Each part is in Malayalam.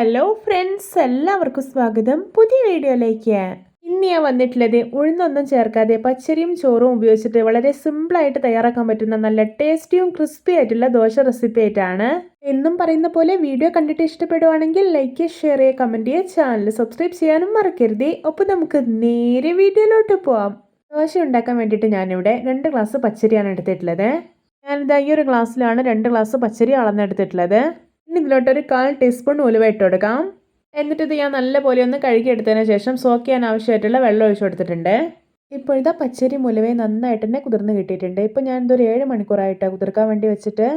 ഹലോ ഫ്രണ്ട്സ് എല്ലാവർക്കും സ്വാഗതം. പുതിയ വീഡിയോയിലേക്ക്. ഇന്ന് ഞാൻ വന്നിട്ടുള്ളത് ഉഴുന്നൊന്നും ചേർക്കാതെ പച്ചരിയും ചോറും ഉപയോഗിച്ചിട്ട് വളരെ സിമ്പിളായിട്ട് തയ്യാറാക്കാൻ പറ്റുന്ന നല്ല ടേസ്റ്റിയും ക്രിസ്പി ആയിട്ടുള്ള ദോശ റെസിപ്പി ആയിട്ടാണ്. എന്നും പറയുന്ന പോലെ വീഡിയോ കണ്ടിട്ട് ഇഷ്ടപ്പെടുവാണെങ്കിൽ ലൈക്ക് ഷെയർ ചെയ്യുക കമന്റ് ചെയ്യുക ചാനൽ സബ്സ്ക്രൈബ് ചെയ്യാനും മറക്കരുത്. അപ്പോൾ നമുക്ക് നേരെ വീഡിയോയിലോട്ട് പോവാം. ദോശ ഉണ്ടാക്കാൻ വേണ്ടിയിട്ട് ഞാനിവിടെ രണ്ട് ഗ്ലാസ് പച്ചരിയാണ് എടുത്തിട്ടുള്ളത്. ഞാനിതാ ഈ ഒരു ഗ്ലാസ്സിലാണ് രണ്ട് ഗ്ലാസ് പച്ചരി അളന്നെടുത്തിട്ടുള്ളത്. ഇനി ഇതിലോട്ട് ഒരു കാൽ ടീസ്പൂൺ ഉലുവ ഇട്ട് കൊടുക്കാം. എന്നിട്ട് ഇത് ഞാൻ നല്ലപോലെ ഒന്ന് കഴുകിയെടുത്തതിന് ശേഷം സോക്ക് ചെയ്യാൻ ആവശ്യമായിട്ടുള്ള വെള്ളം ഒഴിച്ചു കൊടുത്തിട്ടുണ്ട്. ഇപ്പോഴത്തെ പച്ചരി മുലവേ നന്നായിട്ട് തന്നെ കുതിർന്ന് കിട്ടിയിട്ടുണ്ട്. ഇപ്പോൾ ഞാൻ ഇതൊരു ഏഴ് മണിക്കൂറായിട്ടാണ് കുതിർക്കാൻ വേണ്ടി വെച്ചിട്ട്.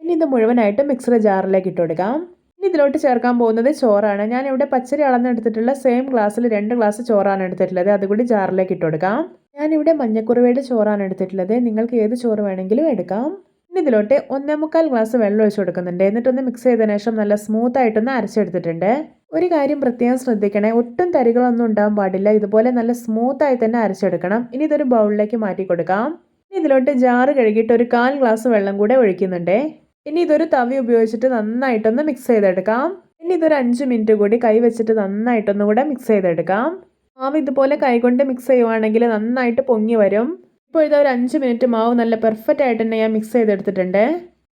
ഇനി ഇത് മുഴുവനായിട്ട് മിക്സർ ജാറിലേക്ക് ഇട്ട് കൊടുക്കാം. ഇനി ഇതിലോട്ട് ചേർക്കാൻ പോകുന്നത് ചോറാണ്. ഞാൻ ഇവിടെ പച്ചരി അളന്നെടുത്തിട്ടുള്ള സെയിം ഗ്ലാസ്സിൽ രണ്ട് ഗ്ലാസ് ചോറാണ് എടുത്തിട്ടുള്ളത്. അതുകൂടി ജാറിലേക്ക് ഇട്ട് കൊടുക്കാം. ഞാനിവിടെ മഞ്ഞക്കുറുവയുടെ ചോറാണ് എടുത്തിട്ടുള്ളത്. നിങ്ങൾക്ക് ഏത് ചോറ് വേണമെങ്കിലും എടുക്കാം. ഇനി ഇതിലോട്ട് ഒന്നേ മുക്കാൽ ഗ്ലാസ് വെള്ളം ഒഴിച്ചു കൊടുക്കുന്നുണ്ട്. എന്നിട്ടൊന്ന് മിക്സ് ചെയ്തതിനു ശേഷം നല്ല സ്മൂത്ത് ആയിട്ടൊന്ന് അരച്ചെടുത്തിട്ടുണ്ട്. ഒരു കാര്യം പ്രത്യേകം ശ്രദ്ധിക്കണേ ഒട്ടും തരികളൊന്നും ഉണ്ടാകാൻ പാടില്ല. ഇതുപോലെ നല്ല സ്മൂത്ത് ആയി തന്നെ അരച്ചെടുക്കണം. ഇനി ഇതൊരു ബൗളിലേക്ക് മാറ്റി കൊടുക്കാം. ഇനി ഇതിലോട്ട് ജാറ് കഴുകിയിട്ട് ഒരു കാൽ ഗ്ലാസ് വെള്ളം കൂടെ ഒഴിക്കുന്നുണ്ട്. ഇനി ഇതൊരു തവി ഉപയോഗിച്ചിട്ട് നന്നായിട്ടൊന്ന് മിക്സ് ചെയ്തെടുക്കാം. ഇനി ഇതൊരു അഞ്ച് മിനിറ്റ് കൂടി കൈ വെച്ചിട്ട് നന്നായിട്ടൊന്നുകൂടെ മിക്സ് ചെയ്തെടുക്കാം. മാവ് ഇതുപോലെ കൈകൊണ്ട് മിക്സ് ചെയ്യുവാണെങ്കിൽ നന്നായിട്ട് പൊങ്ങി വരും. ഇപ്പോൾ ഇതാ ഒരു അഞ്ച് മിനിറ്റ് മാവ് നല്ല പെർഫെക്റ്റ് ആയിട്ട് തന്നെ ഞാൻ മിക്സ് ചെയ്തെടുത്തിട്ടുണ്ട്.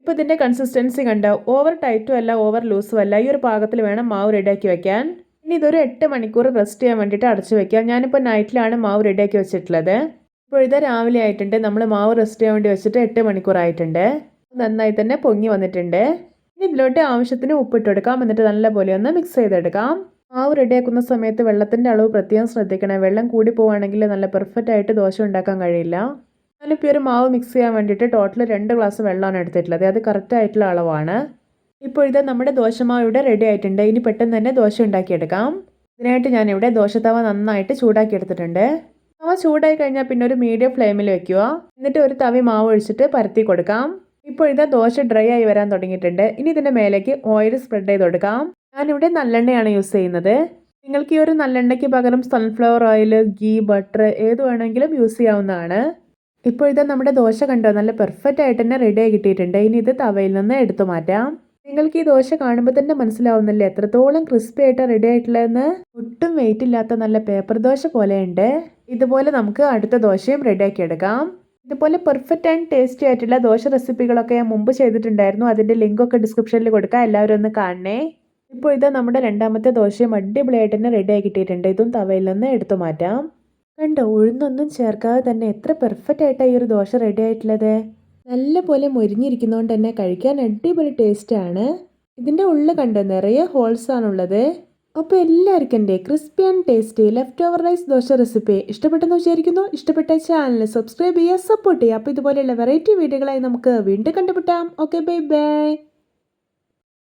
ഇപ്പോൾ ഇതിന്റെ കൺസിസ്റ്റൻസി കണ്ട? ഓവർ ടൈറ്റും അല്ല ഓവർ ലൂസും അല്ല. ഈ ഒരു പാകത്തിൽ വേണം മാവ് റെഡിയാക്കി വെക്കാൻ. ഇനി ഇതൊരു എട്ട് മണിക്കൂർ റെസ്റ്റ് ചെയ്യാൻ വേണ്ടിയിട്ട് അടച്ചു വെക്കാം ഞാനിപ്പോൾ നൈറ്റിലാണ് മാവ് റെഡിയാക്കി വെച്ചിട്ടുള്ളത്. ഇപ്പോൾ ഇതാ രാവിലെ ആയിട്ടുണ്ട്. നമ്മൾ മാവ് റെസ്റ്റ് ചെയ്യാൻ വേണ്ടി വെച്ചിട്ട് എട്ട് മണിക്കൂർ ആയിട്ടുണ്ട്. നന്നായി തന്നെ പൊങ്ങി വന്നിട്ടുണ്ട്. ഇനി ഇതിലോട്ട് ആവശ്യത്തിന് ഉപ്പിട്ട് കൊടുക്കാം എന്നിട്ട് നല്ലപോലെ ഒന്ന് മിക്സ് ചെയ്തെടുക്കാം. മാവ് റെഡിയാക്കുന്ന സമയത്ത് വെള്ളത്തിന്റെ അളവ് പ്രത്യേകം ശ്രദ്ധിക്കണം. വെള്ളം കൂടി പോവുകയാണെങ്കിൽ നല്ല പെർഫെക്റ്റ് ആയിട്ട് ദോശ ഉണ്ടാക്കാൻ കഴിയില്ല. ഞാനിപ്പോൾ ഒരു മാവ് മിക്സ് ചെയ്യാൻ വേണ്ടിയിട്ട് ടോട്ടൽ രണ്ട് ഗ്ലാസ് വെള്ളമാണ് എടുത്തിട്ടുള്ളത്. അത് കറക്റ്റ് ആയിട്ടുള്ള അളവാണ്. ഇപ്പോൾ ഇത് നമ്മുടെ ദോശമാവ് ഇവിടെ റെഡി ആയിട്ടുണ്ട്. ഇനി പെട്ടെന്ന് തന്നെ ദോശ ഉണ്ടാക്കിയെടുക്കാം. ഇതിനായിട്ട് ഞാനിവിടെ ദോശത്തവ നന്നായിട്ട് ചൂടാക്കി എടുത്തിട്ടുണ്ട് തവ ചൂടായി കഴിഞ്ഞാൽ പിന്നെ ഒരു മീഡിയം ഫ്ലെയിമിൽ വെക്കുക. എന്നിട്ട് ഒരു തവി മാവ് ഒഴിച്ചിട്ട് പരത്തി കൊടുക്കാം. ഇപ്പോൾ ഇത് ദോശ ഡ്രൈ ആയി വരാൻ തുടങ്ങിയിട്ടുണ്ട്. ഇനി ഇതിന്റെ മേലേക്ക് ഓയിൽ സ്പ്രെഡ് ചെയ്ത് കൊടുക്കാം. ഞാനിവിടെ നല്ലെണ്ണയാണ് യൂസ് ചെയ്യുന്നത്. നിങ്ങൾക്ക് ഈ ഒരു നല്ലെണ്ണയ്ക്ക് പകരം സൺഫ്ലവർ ഓയിൽ ഗീ ബട്ടർ ഏത് വേണമെങ്കിലും യൂസ് ചെയ്യാവുന്നതാണ്. ഇപ്പോൾ ഇത് നമ്മുടെ ദോശ കണ്ടോ? നല്ല പെർഫെക്റ്റ് ആയിട്ട് തന്നെ റെഡി ആയി കിട്ടിയിട്ടുണ്ട്. ഇനി ഇത് തവയിൽ നിന്ന് എടുത്തു മാറ്റാം. നിങ്ങൾക്ക് ഈ ദോശ കാണുമ്പോൾ തന്നെ മനസ്സിലാവുന്നില്ലേ? എത്രത്തോളം ക്രിസ്പി ആയിട്ട് റെഡി ആയിട്ടുള്ളതെന്ന്? ഒട്ടും വെയിറ്റ് ഇല്ലാത്ത നല്ല പേപ്പർ ദോശ പോലെയുണ്ട്. ഇതുപോലെ നമുക്ക് അടുത്ത ദോശയും റെഡിയാക്കി എടുക്കാം. ഇതുപോലെ പെർഫെക്റ്റ് ആൻഡ് ടേസ്റ്റി ആയിട്ടുള്ള ദോശ റെസിപ്പികളൊക്കെ ഞാൻ മുമ്പ് ചെയ്തിട്ടുണ്ടായിരുന്നു. അതിന്റെ ലിങ്കൊക്കെ ഡിസ്ക്രിപ്ഷനിൽ കൊടുക്കാം. എല്ലാവരും ഒന്ന് കാണണേ. ഇപ്പോൾ ഇത് നമ്മുടെ രണ്ടാമത്തെ ദോശയും അടിപൊളിയായിട്ട് തന്നെ റെഡി ആയി കിട്ടിയിട്ടുണ്ട്. ഇതും തവയിൽ നിന്ന് എടുത്തു മാറ്റാം. കണ്ടോ ഉഴുന്നൊന്നും ചേർക്കാതെ തന്നെ എത്ര പെർഫെക്റ്റ് ആയിട്ടാണ് ഈ ഒരു ദോശ റെഡി ആയിട്ടുള്ളത്. നല്ല പോലെ മൊരിഞ്ഞിരിക്കുന്നതുകൊണ്ട് തന്നെ കഴിക്കാൻ അടിപൊളി ടേസ്റ്റാണ് ഇതിന്റെ ഉള്ളിൽ കണ്ടോ നിറയെ ഹോൾസ് ആണുള്ളത്. അപ്പോൾ എല്ലാവർക്കും എന്റെ crispy and tasty leftover rice dosa recipe ഇഷ്ടപ്പെട്ടെന്ന് വിചാരിക്കുന്നു. ഇഷ്ടപ്പെട്ട ചാനൽ സബ്സ്ക്രൈബ് ചെയ്യുക സപ്പോർട്ട് ചെയ്യുക. അപ്പോൾ ഇതുപോലെയുള്ള വെറൈറ്റി വീഡിയോകളായി നമുക്ക് വീണ്ടും കണ്ടുപിട്ടാം ഓക്കെ ബൈ ബൈ